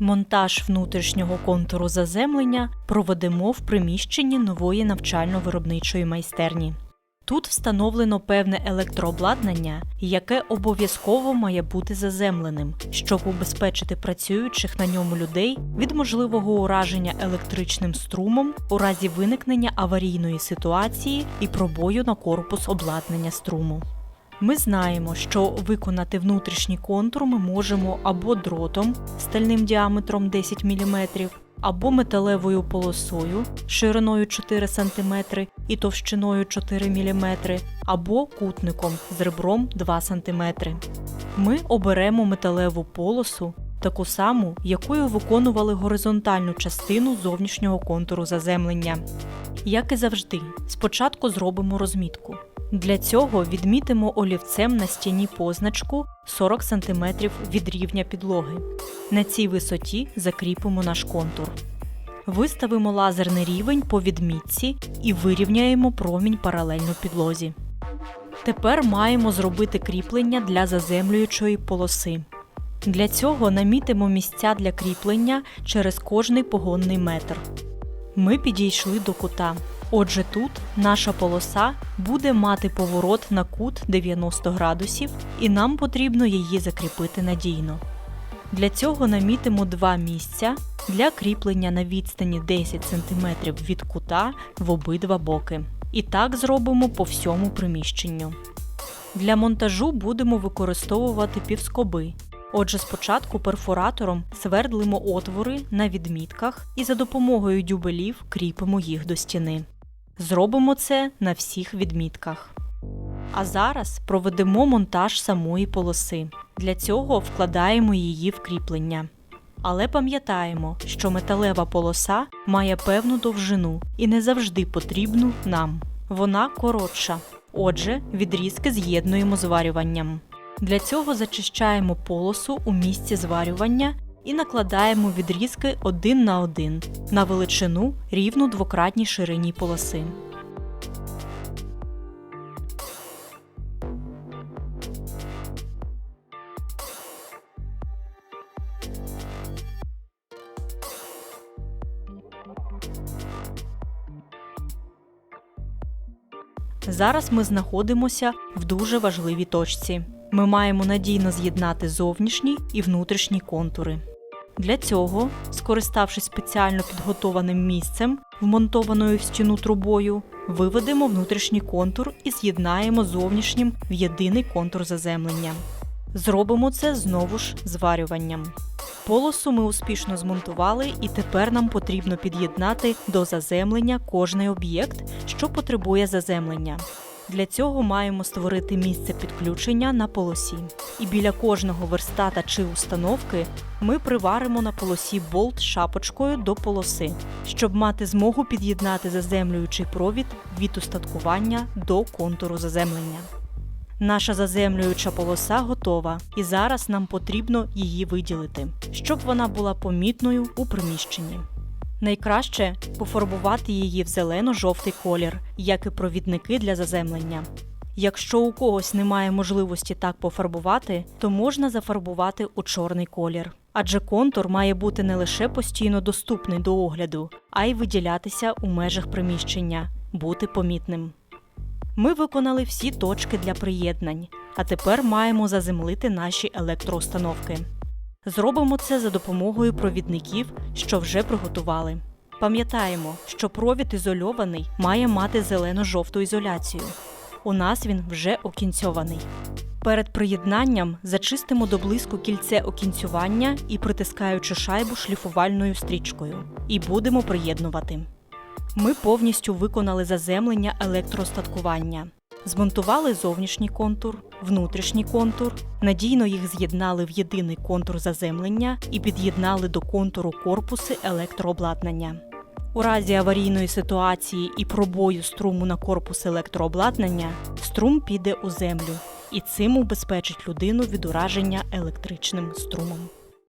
Монтаж внутрішнього контуру заземлення проведемо в приміщенні нової навчально-виробничої майстерні. Тут встановлено певне електрообладнання, яке обов'язково має бути заземленим, щоб убезпечити працюючих на ньому людей від можливого ураження електричним струмом у разі виникнення аварійної ситуації і пробою на корпус обладнання струму. Ми знаємо, що виконати внутрішній контур ми можемо або дротом стальним діаметром 10 мм, або металевою полосою шириною 4 см і товщиною 4 мм, або кутником з ребром 2 см. Ми оберемо металеву полосу, таку саму, якою виконували горизонтальну частину зовнішнього контуру заземлення. Як і завжди, спочатку зробимо розмітку. Для цього відмітимо олівцем на стіні позначку 40 см від рівня підлоги. На цій висоті закріпимо наш контур. Виставимо лазерний рівень по відмітці і вирівняємо промінь паралельно підлозі. Тепер маємо зробити кріплення для заземлюючої полоси. Для цього намітимо місця для кріплення через кожний погонний метр. Ми підійшли до кута. Отже, тут наша полоса буде мати поворот на кут 90 градусів, і нам потрібно її закріпити надійно. Для цього намітимо два місця для кріплення на відстані 10 см від кута в обидва боки. І так зробимо по всьому приміщенню. Для монтажу будемо використовувати півскоби. Отже, спочатку перфоратором свердлимо отвори на відмітках і за допомогою дюбелів кріпимо їх до стіни. Зробимо це на всіх відмітках. А зараз проведемо монтаж самої полоси. Для цього вкладаємо її в кріплення. Але пам'ятаємо, що металева полоса має певну довжину і не завжди потрібну нам. Вона коротша. Отже, відрізки з'єднуємо зварюванням. Для цього зачищаємо полосу у місці зварювання і накладаємо відрізки один на один на величину рівну двократній ширині полоси. Зараз ми знаходимося в дуже важливій точці. Ми маємо надійно з'єднати зовнішній і внутрішній контури. Для цього, скориставшись спеціально підготованим місцем, вмонтованою в стіну трубою, виведемо внутрішній контур і з'єднаємо зовнішнім в єдиний контур заземлення. Зробимо це знову ж зварюванням. Полосу ми успішно змонтували, і тепер нам потрібно під'єднати до заземлення кожний об'єкт, що потребує заземлення. Для цього маємо створити місце підключення на полосі. І біля кожного верстата чи установки ми приваримо на полосі болт шапочкою до полоси, щоб мати змогу під'єднати заземлюючий провід від устаткування до контуру заземлення. Наша заземлююча полоса готова, і зараз нам потрібно її виділити, щоб вона була помітною у приміщенні. Найкраще пофарбувати її в зелено-жовтий колір, як і провідники для заземлення. Якщо у когось немає можливості так пофарбувати, то можна зафарбувати у чорний колір. Адже контур має бути не лише постійно доступний до огляду, а й виділятися у межах приміщення, бути помітним. Ми виконали всі точки для приєднань, а тепер маємо заземлити наші електроустановки. Зробимо це за допомогою провідників, що вже приготували. Пам'ятаємо, що провід ізольований має мати зелено-жовту ізоляцію. У нас він вже окінцьований. Перед приєднанням зачистимо до блиску кільце окінцювання і притискаючи шайбу шліфувальною стрічкою. І будемо приєднувати. Ми повністю виконали заземлення електроостаткування. Змонтували зовнішній контур, внутрішній контур, надійно їх з'єднали в єдиний контур заземлення і під'єднали до контуру корпуси електрообладнання. У разі аварійної ситуації і пробою струму на корпус електрообладнання струм піде у землю і цим убезпечить людину від ураження електричним струмом.